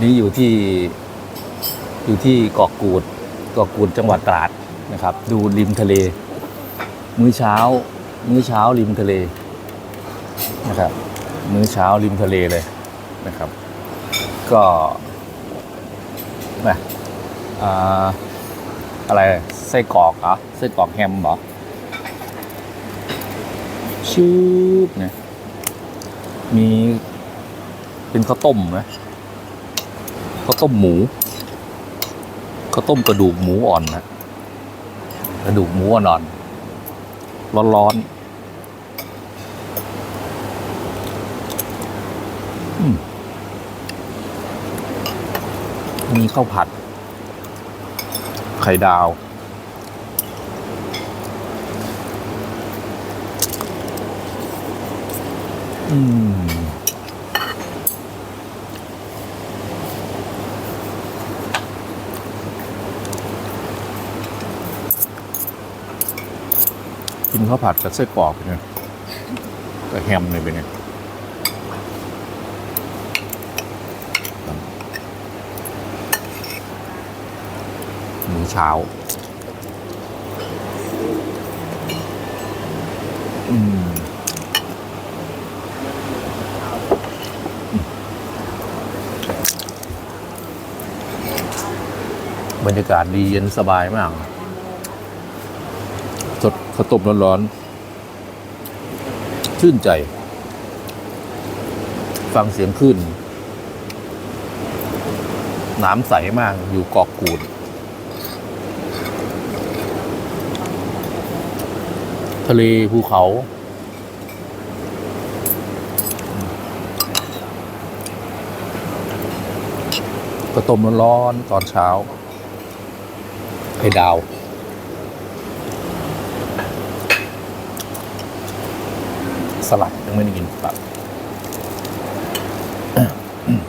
นี่อยู่ที่อยู่ที่เกาะกูดเกาะกูดจังหวัดตราดนะครับ ดูริมทะเล มื้อเช้า มื้อเช้าริมทะเลนะครับ มื้อเช้าริมทะเลเลยนะครับ ก็นะอ่าอะไรไส้กรอกเหรอไส้กรอกแฮมเหรอชืบเนี่ยมีเป็นข้าวต้มนะาวต้มหมูข้าวต้มกระดูกหมูอ่อนนะกระดูกหมูอ่อนร้อนๆอืมมีข้าวผัด ไข่ดาว อืม กินข้าวผัดกับไส้กรอกเป็นไงกับแฮมเลยเป็นไงมื้อเช้า อืมบรรยากาศดีเย็นสบายมาก สดข้าวต้มร้อนๆชื่นใจ ฟังเสียงคลื่นน้ำใสมากอยู่เกาะกูดทะเลภูเขาข้าวต้มร้อนๆตอนเช้าไข่ดาว สลัดยังไม่ได้กินแบบอืม